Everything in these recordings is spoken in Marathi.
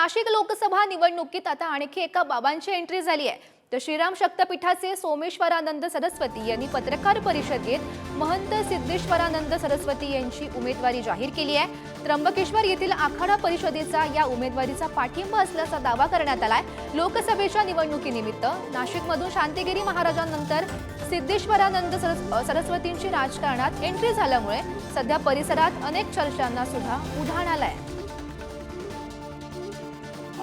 नाशिक लोकसभा निवडणुकीत आता आणखी एका बाबांची एंट्री झाली आहे. तर श्रीराम शक्तपीठाचे सोमेश्वरानंद सरस्वती यांनी पत्रकार परिषदेत महंत सिद्धेश्वरानंद सरस्वती यांची उमेदवारी जाहीर केली आहे. त्र्यंबकेश्वर येथील आखाडा परिषदेचा या उमेदवारीचा पाठिंबा असल्याचा दावा करण्यात आलाय. लोकसभेच्या निवडणुकीनिमित्त नाशिकमधून शांतिगिरी महाराजांनंतर सिद्धेश्वरानंद सरस्वतींची राजकारणात एंट्री झाल्यामुळे सध्या परिसरात अनेक चर्चांना सुद्धा उधाण आलंय.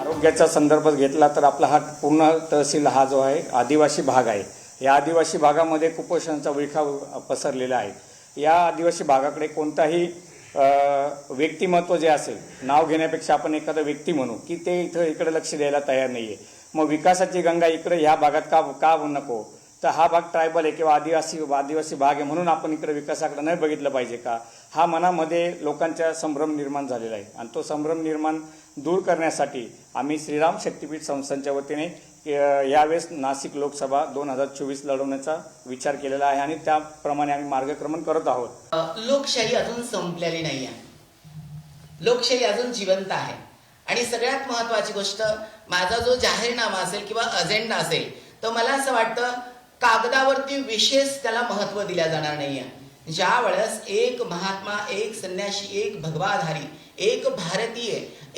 आरोग्याचा संदर्भ घेतला तर आपला हा पूर्ण तहसील हा जो आहे आदिवासी भाग आहे. या आदिवासी भागामध्ये कुपोषणाचा विळखा पसरलेला आहे. या आदिवासी भागाकडे कोणताही व्यक्तिमत्व जे असेल नाव घेण्यापेक्षा आपण एखादं व्यक्ती म्हणू की ते इथं इकडे लक्ष द्यायला तयार नाही आहे मग विकासाची गंगा इकडे ह्या भागात का का नको? तर हा भाग ट्रायबल आहे किंवा आदिवासी आदिवासी भाग आहे म्हणून आपण इकडे विकासाकडे नाही बघितलं पाहिजे का? हा मनामध्ये लोकांच्या संभ्रम निर्माण झालेला आहे. आणि तो संभ्रम निर्माण दूर करण्यासाठी आम्ही श्रीराम शक्तीपीठ संस्थांच्या वतीने यावेळेस नाशिक लोकसभा दोन हजार चोवीस लढवण्याचा विचार केलेला आहे आणि त्याप्रमाणे आम्ही मार्गक्रमण करत आहोत. लोकशाही अजून संपलेली नाही आहे. लोकशाही अजून जिवंत आहे. आणि सगळ्यात महत्वाची गोष्ट माझा जो जाहीरनामा असेल किंवा अजेंडा असेल तर मला असं वाटतं कागदावरती विशेष त्याला महत्त्व दिल्या जाणार नाही आहे. ज्या वेळेस एक महात्मा एक संन्याशी एक भगवाधारी एक भारतीय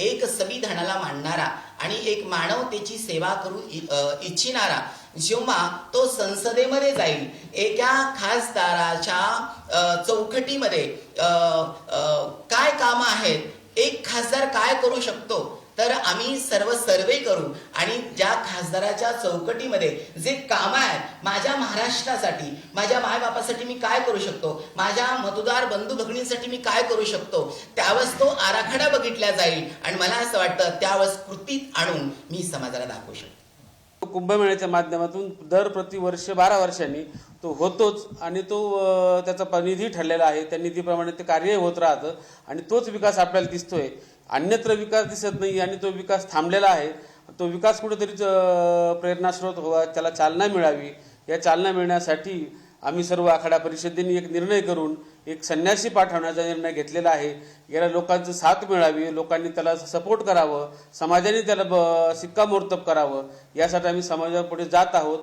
एक संविधानाला मानणारा आणि एक मानवतेची सेवा करू इच्छिणारा जेव्हा तो संसदेमध्ये जाईल एका खासदाराच्या चौकटीमध्ये काय कामं आहेत एक खासदार काय करू शकतो तर आम्ही सर्व सर्वे करू आणि ज्या खासदाराच्या चौकटीमध्ये जे काम आहेत माझ्या महाराष्ट्रासाठी माझ्या मायबापासाठी मी काय करू शकतो? माझ्या मतदार बंधू भगिनींसाठी मी काय करू शकतो? त्यावेळेस तो आराखडा बघितला जाईल आणि मला असं वाटतं त्यावेळेस कृतीत आणून मी समाजाला दाखवू शकतो. कुंभमेळ्याच्या माध्यमातून दर प्रतिवर्ष बारा वर्षांनी तो होतोच आणि तो त्याचा निधी ठरलेला आहे. त्या निधीप्रमाणे ते कार्य होत राहतं आणि तोच विकास आपल्याला दिसतोय. अन्यत्र विकास दिसत नाही आणि तो विकास थांबलेला आहे तो विकास कुठेतरी प्रेरणास्रोत व्हावा त्याला चालना मिळावी. या चालना मिळण्यासाठी आम्ही सर्व आखाडा परिषदेने एक निर्णय करून एक संन्यासी पाठवण्याचा निर्णय घेतलेला आहे. याला लोकांचं साथ मिळावी लोकांनी त्याला सपोर्ट करावं समाजाने त्याला ब- शिक्कामोर्तब करावं यासाठी आम्ही समाजापुढे जात आहोत.